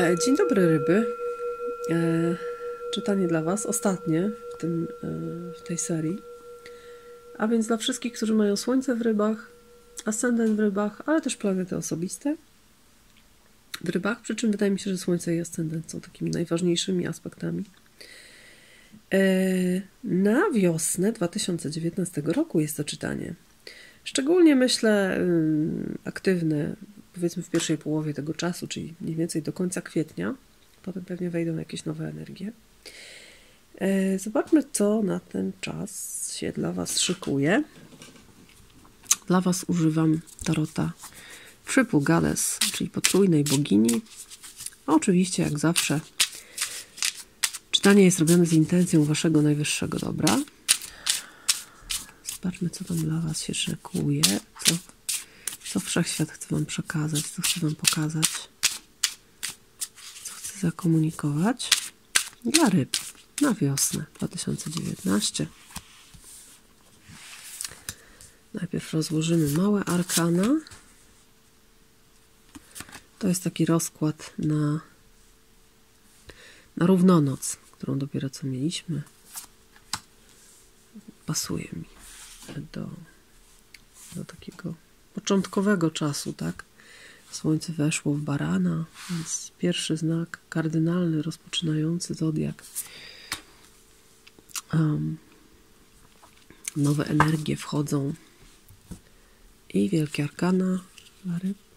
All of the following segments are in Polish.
E, dzień dobry, ryby. E, czytanie dla Was, ostatnie w, tym, e, w tej serii. A więc dla wszystkich, którzy mają Słońce w rybach, ascendent w rybach, ale też planety osobiste w rybach. Przy czym wydaje mi się, że Słońce i ascendent są takimi najważniejszymi aspektami. Na wiosnę 2019 roku jest to czytanie. Szczególnie myślę aktywne powiedzmy w pierwszej połowie tego czasu, czyli mniej więcej do końca kwietnia. Potem pewnie wejdą jakieś nowe energie. E, zobaczmy, co na ten czas się dla Was szykuje. Dla Was używam tarota Triple Goddess, czyli potrójnej bogini. Oczywiście, jak zawsze, czytanie jest robione z intencją Waszego najwyższego dobra. Zobaczmy, co tam dla Was się szykuje, co co wszechświat chce Wam przekazać, co chce Wam pokazać, co chce zakomunikować dla ryb na wiosnę 2019. Najpierw rozłożymy małe arkana. To jest taki rozkład na, na równonoc, którą dopiero co mieliśmy. Pasuje mi do, do takiego początkowego czasu, tak? Słońce weszło w barana, więc pierwszy znak kardynalny, rozpoczynający zodiak. Um, nowe energie wchodzą i wielkie arkana ryb.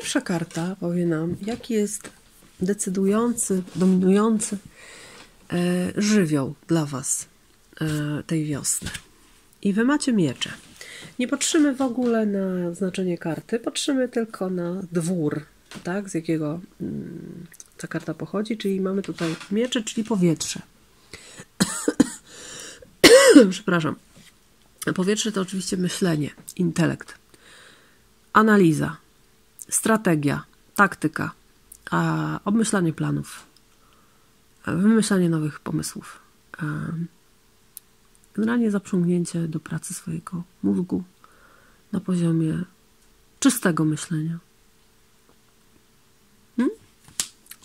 Pierwsza karta powie nam, jaki jest decydujący, dominujący e, żywioł dla Was e, tej wiosny. I Wy macie miecze. Nie patrzymy w ogóle na znaczenie karty, patrzymy tylko na dwór, tak, z jakiego mm, ta karta pochodzi, czyli mamy tutaj miecze, czyli powietrze. Przepraszam. Powietrze to oczywiście myślenie, intelekt, analiza, strategia, taktyka, obmyślanie planów, wymyślanie nowych pomysłów. Generalnie zaprzągnięcie do pracy swojego mózgu na poziomie czystego myślenia. Hmm?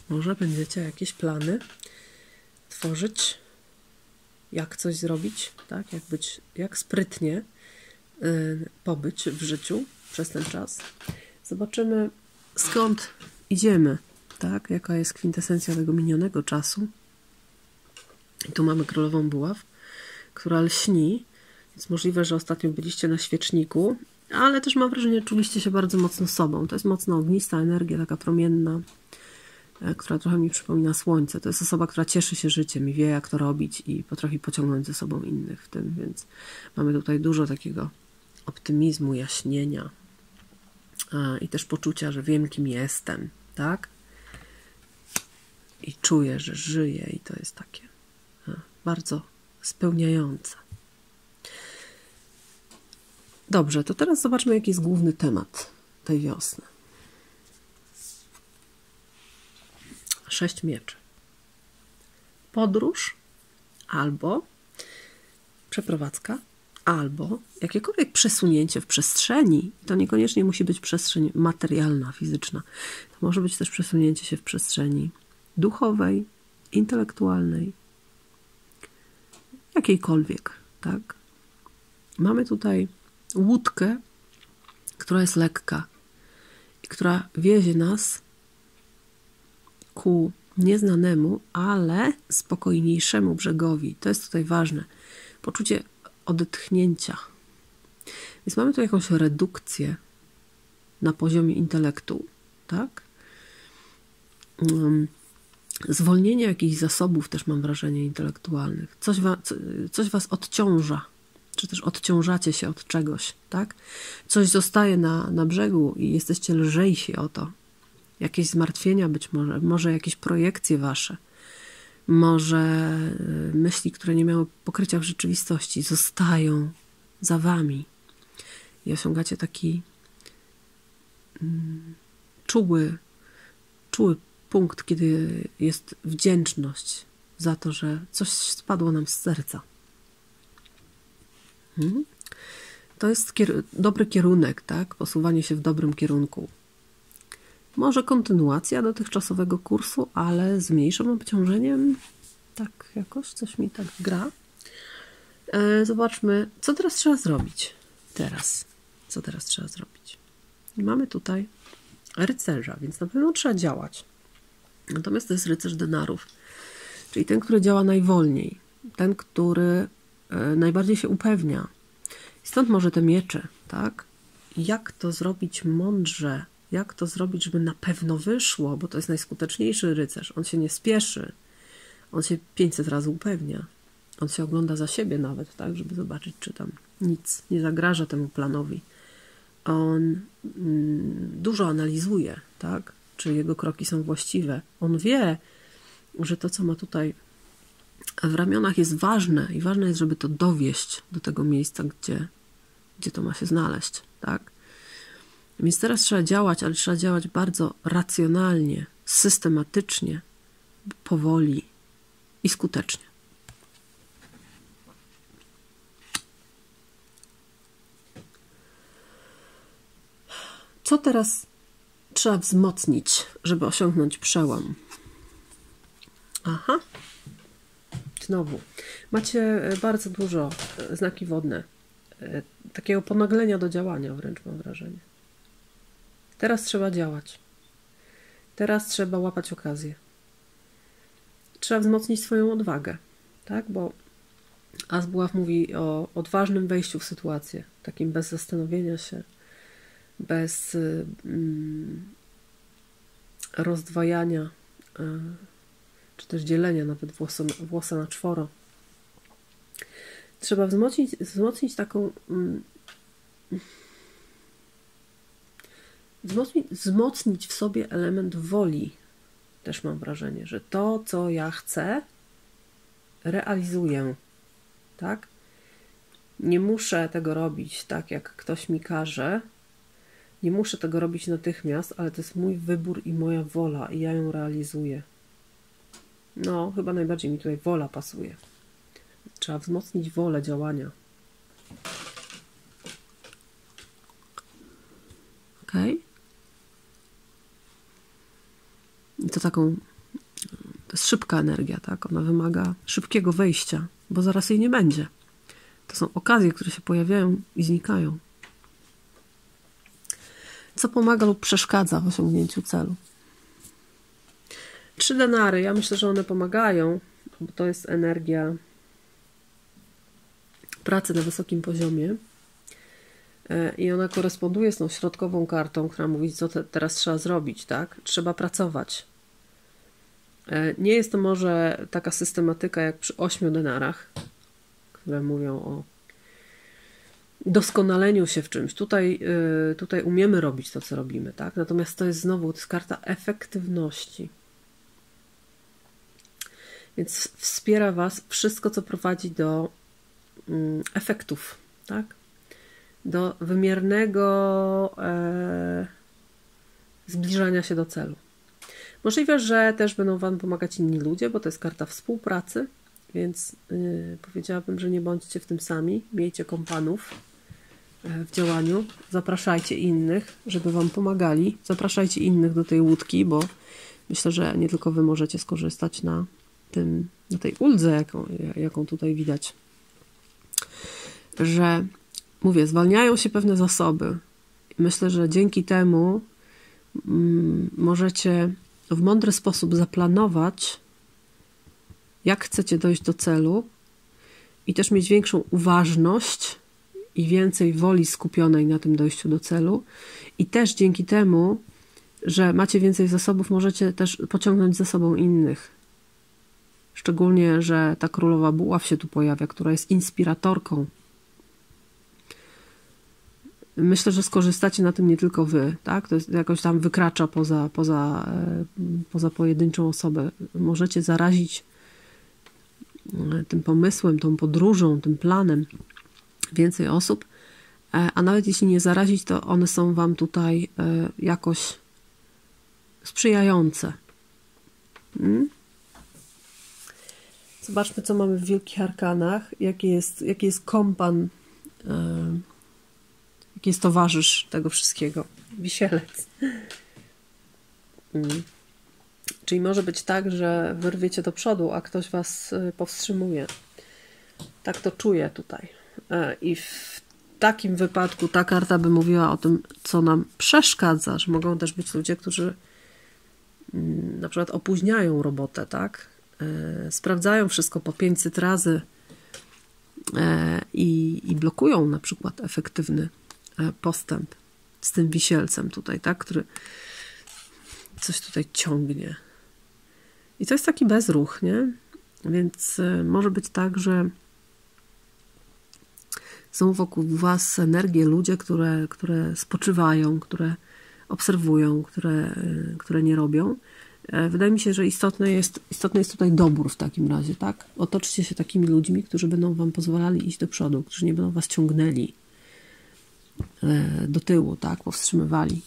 Może będziecie jakieś plany tworzyć, jak coś zrobić, tak? jak, być, jak sprytnie y, pobyć w życiu przez ten czas. Zobaczymy skąd idziemy, tak? Jaka jest kwintesencja tego minionego czasu. I tu mamy królową buław, która lśni, więc możliwe, że ostatnio byliście na świeczniku, ale też mam wrażenie, że czuliście się bardzo mocno sobą. To jest mocno ognista energia, taka promienna, e, która trochę mi przypomina słońce. To jest osoba, która cieszy się życiem i wie, jak to robić i potrafi pociągnąć ze sobą innych w tym, więc mamy tutaj dużo takiego optymizmu, jaśnienia, i też poczucia, że wiem, kim jestem, tak? I czuję, że żyję, i to jest takie bardzo spełniające. Dobrze, to teraz zobaczmy, jaki jest główny temat tej wiosny. Sześć mieczy. Podróż albo przeprowadzka albo jakiekolwiek przesunięcie w przestrzeni, to niekoniecznie musi być przestrzeń materialna, fizyczna. To może być też przesunięcie się w przestrzeni duchowej, intelektualnej, jakiejkolwiek, tak? Mamy tutaj łódkę, która jest lekka i która wiezie nas ku nieznanemu, ale spokojniejszemu brzegowi. To jest tutaj ważne. Poczucie odetchnięcia. Więc mamy tu jakąś redukcję na poziomie intelektu, tak? Um, zwolnienie jakichś zasobów też mam wrażenie intelektualnych. Coś, wa, coś was odciąża, czy też odciążacie się od czegoś, tak? Coś zostaje na, na brzegu i jesteście lżejsi o to. Jakieś zmartwienia być może, może jakieś projekcje wasze, Może y, myśli, które nie miały pokrycia w rzeczywistości, zostają za wami i osiągacie taki mm, czuły, czuły punkt, kiedy jest wdzięczność za to, że coś spadło nam z serca. Hmm? To jest kier dobry kierunek, tak? Posuwanie się w dobrym kierunku. Może kontynuacja dotychczasowego kursu, ale z mniejszym obciążeniem. Tak, jakoś coś mi tak gra. E, zobaczmy, co teraz trzeba zrobić. Teraz. Co teraz trzeba zrobić? Mamy tutaj rycerza, więc na pewno trzeba działać. Natomiast to jest rycerz denarów, czyli ten, który działa najwolniej, ten, który e, najbardziej się upewnia. Stąd może te miecze, tak? Jak to zrobić mądrze? Jak to zrobić, żeby na pewno wyszło? Bo to jest najskuteczniejszy rycerz. On się nie spieszy. On się 500 razy upewnia. On się ogląda za siebie nawet, tak? Żeby zobaczyć, czy tam nic nie zagraża temu planowi. On mm, dużo analizuje, tak? Czy jego kroki są właściwe. On wie, że to, co ma tutaj w ramionach jest ważne i ważne jest, żeby to dowieść do tego miejsca, gdzie, gdzie to ma się znaleźć, tak? Więc teraz trzeba działać, ale trzeba działać bardzo racjonalnie, systematycznie, powoli i skutecznie. Co teraz trzeba wzmocnić, żeby osiągnąć przełom? Aha. Znowu. Macie e, bardzo dużo e, znaki wodne. E, takiego ponaglenia do działania wręcz mam wrażenie. Teraz trzeba działać. Teraz trzeba łapać okazję. Trzeba wzmocnić swoją odwagę, tak? Bo Asbuław mówi o odważnym wejściu w sytuację, takim bez zastanowienia się, bez mm, rozdwajania, y, czy też dzielenia nawet włosa, włosa na czworo. Trzeba wzmocnić, wzmocnić taką. Mm, wzmocnić, w sobie element woli. Też mam wrażenie, że to, co ja chcę, realizuję. Tak? Nie muszę tego robić tak, jak ktoś mi każe, nie muszę tego robić natychmiast, ale to jest mój wybór i moja wola i ja ją realizuję. No, chyba najbardziej mi tutaj wola pasuje. Trzeba wzmocnić wolę działania. Ok. I to taką. To jest szybka energia, tak? Ona wymaga szybkiego wejścia, bo zaraz jej nie będzie. To są okazje, które się pojawiają i znikają co pomaga lub przeszkadza w osiągnięciu celu. Trzy denary, ja myślę, że one pomagają, bo to jest energia pracy na wysokim poziomie e, i ona koresponduje z tą środkową kartą, która mówi, co te, teraz trzeba zrobić, tak? Trzeba pracować. E, nie jest to może taka systematyka jak przy ośmiu denarach, które mówią o doskonaleniu się w czymś. Tutaj, y, tutaj umiemy robić to, co robimy, tak? Natomiast to jest znowu, to jest karta efektywności. Więc wspiera Was wszystko, co prowadzi do mm, efektów, tak? Do wymiernego e, zbliżania się do celu. Możliwe, że też będą Wam pomagać inni ludzie, bo to jest karta współpracy, więc yy, powiedziałabym, że nie bądźcie w tym sami. Miejcie kompanów w działaniu. Zapraszajcie innych, żeby Wam pomagali. Zapraszajcie innych do tej łódki, bo myślę, że nie tylko Wy możecie skorzystać na, tym, na tej uldze, jaką, jaką tutaj widać. Że, mówię, zwalniają się pewne zasoby. Myślę, że dzięki temu mm, możecie w mądry sposób zaplanować, jak chcecie dojść do celu i też mieć większą uważność i więcej woli skupionej na tym dojściu do celu. I też dzięki temu, że macie więcej zasobów, możecie też pociągnąć za sobą innych. Szczególnie, że ta królowa buław się tu pojawia, która jest inspiratorką. Myślę, że skorzystacie na tym nie tylko wy, tak? To jest, jakoś tam wykracza poza, poza, e, poza pojedynczą osobę. Możecie zarazić tym pomysłem, tą podróżą, tym planem więcej osób, e, a nawet jeśli nie zarazić, to one są Wam tutaj e, jakoś sprzyjające. Hmm? Zobaczmy, co mamy w Wielkich Arkanach, jaki jest, jaki jest kompan, jest towarzysz tego wszystkiego. Wisielec. Hmm. Czyli może być tak, że wyrwiecie do przodu, a ktoś was y, powstrzymuje. Tak to czuję tutaj. E, I w takim wypadku ta karta by mówiła o tym, co nam przeszkadza, że mogą też być ludzie, którzy mm, na przykład opóźniają robotę, tak? E, sprawdzają wszystko po 500 razy e, i, i blokują na przykład efektywny postęp z tym wisielcem tutaj, tak? Który coś tutaj ciągnie. I to jest taki bezruch, nie? Więc e, może być tak, że są wokół Was energie, ludzie, które, które spoczywają, które obserwują, które, e, które nie robią. E, wydaje mi się, że istotny jest, istotny jest tutaj dobór w takim razie, tak? Otoczcie się takimi ludźmi, którzy będą Wam pozwalali iść do przodu, którzy nie będą Was ciągnęli do tyłu, tak? Powstrzymywali.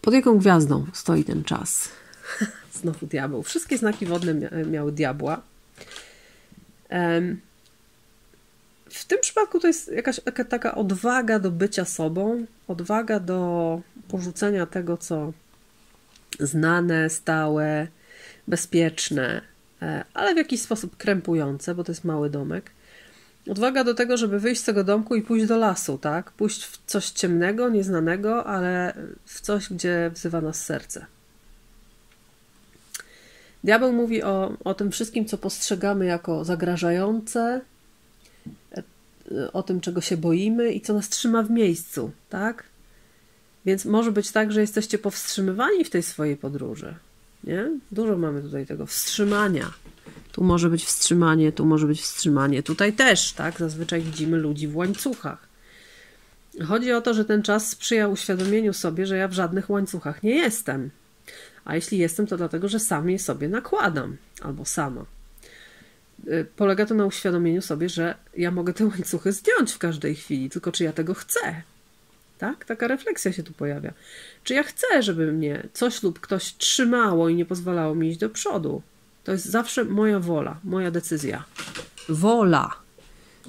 Pod jaką gwiazdą stoi ten czas? Znowu diabeł. Wszystkie znaki wodne miały diabła. W tym przypadku to jest jakaś taka odwaga do bycia sobą, odwaga do porzucenia tego, co znane, stałe, bezpieczne, e, ale w jakiś sposób krępujące, bo to jest mały domek. Odwaga do tego, żeby wyjść z tego domku i pójść do lasu, tak? Pójść w coś ciemnego, nieznanego, ale w coś, gdzie wzywa nas serce. Diabeł mówi o, o tym wszystkim, co postrzegamy jako zagrażające, o tym, czego się boimy i co nas trzyma w miejscu, tak? Więc może być tak, że jesteście powstrzymywani w tej swojej podróży. Nie? Dużo mamy tutaj tego wstrzymania. Tu może być wstrzymanie, tu może być wstrzymanie. Tutaj też, tak? Zazwyczaj widzimy ludzi w łańcuchach. Chodzi o to, że ten czas sprzyja uświadomieniu sobie, że ja w żadnych łańcuchach nie jestem. A jeśli jestem, to dlatego, że sam je sobie nakładam albo sama. Y, polega to na uświadomieniu sobie, że ja mogę te łańcuchy zdjąć w każdej chwili, tylko czy ja tego chcę. Tak? Taka refleksja się tu pojawia. Czy ja chcę, żeby mnie coś lub ktoś trzymało i nie pozwalało mi iść do przodu? To jest zawsze moja wola, moja decyzja. Wola.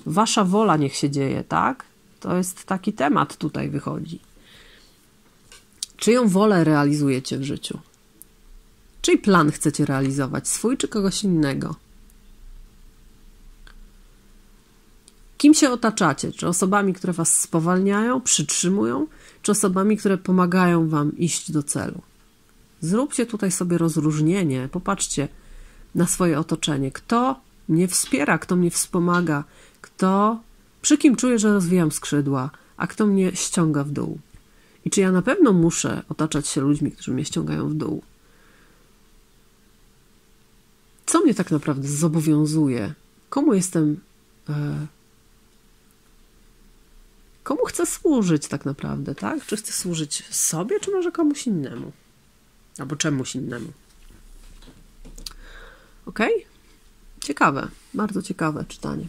Wasza wola niech się dzieje, tak? To jest taki temat tutaj wychodzi. Czyją wolę realizujecie w życiu? Czyj plan chcecie realizować? Swój czy kogoś innego? Kim się otaczacie? Czy osobami, które was spowalniają, przytrzymują, czy osobami, które pomagają wam iść do celu? Zróbcie tutaj sobie rozróżnienie. Popatrzcie, na swoje otoczenie. Kto mnie wspiera, kto mnie wspomaga, kto, przy kim czuję, że rozwijam skrzydła, a kto mnie ściąga w dół. I czy ja na pewno muszę otaczać się ludźmi, którzy mnie ściągają w dół? Co mnie tak naprawdę zobowiązuje? Komu jestem. E, komu chcę służyć tak naprawdę, tak? Czy chcę służyć sobie, czy może komuś innemu? Albo czemuś innemu? Ok? Ciekawe, bardzo ciekawe czytanie.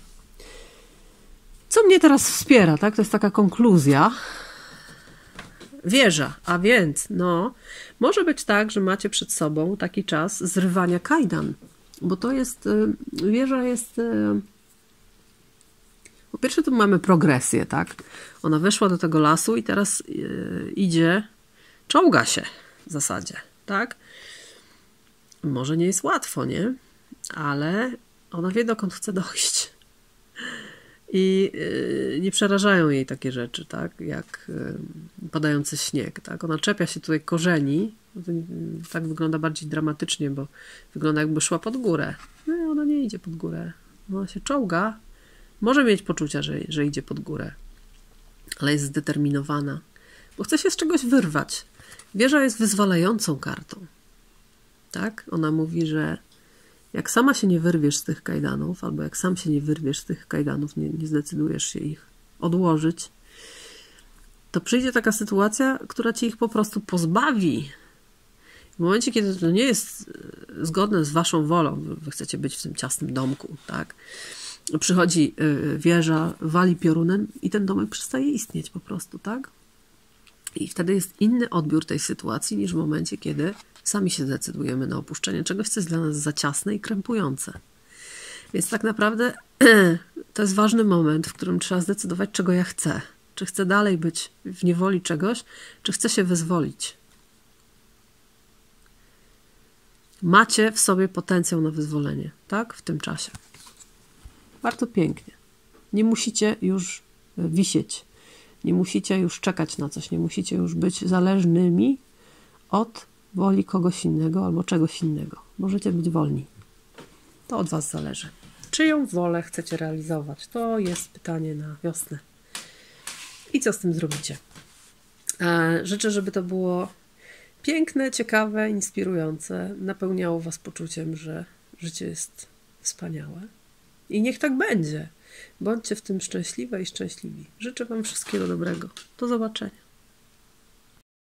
Co mnie teraz wspiera, tak? To jest taka konkluzja. Wieża, a więc, no, może być tak, że macie przed sobą taki czas zrywania kajdan, bo to jest, y, wieża jest. Y, po pierwsze, tu mamy progresję, tak? Ona weszła do tego lasu i teraz y, idzie, czołga się w zasadzie, tak? Może nie jest łatwo, nie? Ale ona wie, dokąd chce dojść. I yy, nie przerażają jej takie rzeczy, tak, jak yy, padający śnieg. Tak? Ona czepia się tutaj korzeni. Tak wygląda bardziej dramatycznie, bo wygląda jakby szła pod górę. No ona nie idzie pod górę. Ona się czołga. Może mieć poczucia, że, że idzie pod górę, ale jest zdeterminowana, bo chce się z czegoś wyrwać. Wieża jest wyzwalającą kartą. Tak? Ona mówi, że jak sama się nie wyrwiesz z tych kajdanów, albo jak sam się nie wyrwiesz z tych kajdanów, nie, nie zdecydujesz się ich odłożyć, to przyjdzie taka sytuacja, która ci ich po prostu pozbawi. W momencie, kiedy to nie jest e, zgodne z waszą wolą, wy chcecie być w tym ciasnym domku, tak? Przychodzi e, wieża, wali piorunem i ten domek przestaje istnieć po prostu, tak? I wtedy jest inny odbiór tej sytuacji niż w momencie, kiedy sami się decydujemy na opuszczenie czegoś, co jest dla nas za ciasne i krępujące. Więc tak naprawdę to jest ważny moment, w którym trzeba zdecydować, czego ja chcę. Czy chcę dalej być w niewoli czegoś, czy chcę się wyzwolić. Macie w sobie potencjał na wyzwolenie, tak? W tym czasie. Bardzo pięknie. Nie musicie już wisieć. Nie musicie już czekać na coś. Nie musicie już być zależnymi od woli kogoś innego albo czegoś innego. Możecie być wolni. To od Was zależy. Czyją wolę chcecie realizować? To jest pytanie na wiosnę. I co z tym zrobicie? E, życzę, żeby to było piękne, ciekawe, inspirujące, napełniało Was poczuciem, że życie jest wspaniałe. I niech tak będzie. Bądźcie w tym szczęśliwe i szczęśliwi. Życzę Wam wszystkiego dobrego. Do zobaczenia.